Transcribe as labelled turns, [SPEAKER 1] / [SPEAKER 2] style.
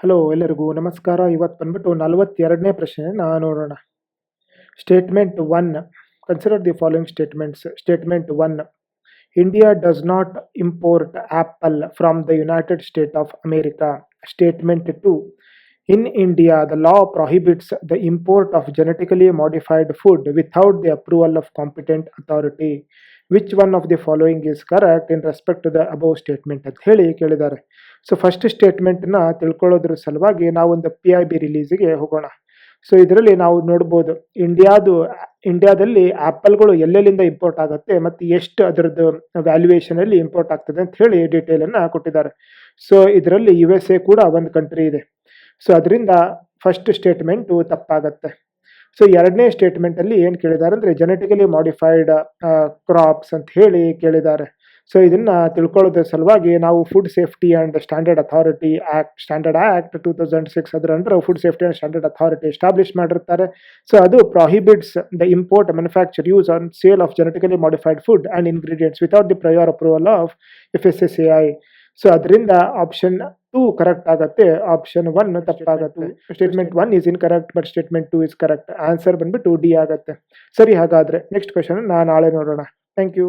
[SPEAKER 1] Hello ಎಲ್ಲರಿಗೂ ನಮಸ್ಕಾರ. ಇವತ್ತು ಬಂದ್ಬಿಟ್ಟು ನಲವತ್ತೆರಡನೇ ಪ್ರಶ್ನೆ ನೋಡೋಣ. Statement one consider the following statements statement one India does not import apple from the United State of America statement two in India the law prohibits the import of genetically modified food without the approval of competent authority which one of the following is correct in respect to the above statement ಅಂತ ಹೇಳಿ ಕೇಳಿದ್ದಾರೆ. So first ಸ್ಟೇಟ್ಮೆಂಟ್ನ ತಿಳ್ಕೊಳ್ಳೋದ್ರ ಸಲುವಾಗಿ ನಾವೊಂದು P I B ರಿಲೀಸಿಗೆ ಹೋಗೋಣ. So ಇದರಲ್ಲಿ ನಾವು ನೋಡ್ಬೋದು ಇಂಡಿಯಾದು ಇಂಡಿಯಾದಲ್ಲಿ ಆ್ಯಪಲ್ಗಳು ಎಲ್ಲೆಲ್ಲಿಂದ ಇಂಪೋರ್ಟ್ ಆಗುತ್ತೆ ಮತ್ತು ಎಷ್ಟು ಅದರದ್ದು ವ್ಯಾಲ್ಯೂಯೇಷನ್ ಅಲ್ಲಿ ಇಂಪೋರ್ಟ್ ಆಗ್ತದೆ ಅಂತ ಹೇಳಿ ಡೀಟೇಲ್ ಅನ್ನ ಕೊಟ್ಟಿದ್ದಾರೆ. ಸೊ ಇದರಲ್ಲಿ ಯು ಎಸ್ ಎ ಕೂಡ ಒಂದು ಕಂಟ್ರಿ ಇದೆ. ಸೊ ಅದರಿಂದ ಫಸ್ಟ್ ಸ್ಟೇಟ್ಮೆಂಟು ತಪ್ಪಾಗತ್ತೆ. ಸೊ ಎರಡನೇ ಸ್ಟೇಟ್ಮೆಂಟ್ ಅಲ್ಲಿ ಏನು ಕೇಳಿದ್ದಾರೆ ಅಂದ್ರೆ ಜೆನೆಟಿಕಲಿ ಮಾಡಿಫೈಡ್ ಕ್ರಾಪ್ಸ್ ಅಂತ ಹೇಳಿ ಕೇಳಿದ್ದಾರೆ. ಸೊ ಇದನ್ನ ತಿಳ್ಕೊಳ್ಳೋದ್ರ ಸಲುವಾಗಿ ನಾವು food safety and standard authority act standard act two thousand six ಅದರ under food safety and standard authority establish ಮಾಡಿರ್ತಾರೆ. ಸೊ ಅದು prohibits the import manufacture use on sale of genetically modified food and ingredients without the prior approval of F S S A I so ಅದರಿಂದ option two correct ಆಗುತ್ತೆ option one ತಪ್ಪಾಗುತ್ತೆ. Statement one is incorrect but statement two is correct answer ಬಂದ್ಬಿಟ್ಟು D ಆಗುತ್ತೆ. ಸರಿ ಹಾಗಾದ್ರೆ next question ನಾ ನಾಳೆ ನೋಡೋಣ. Thank you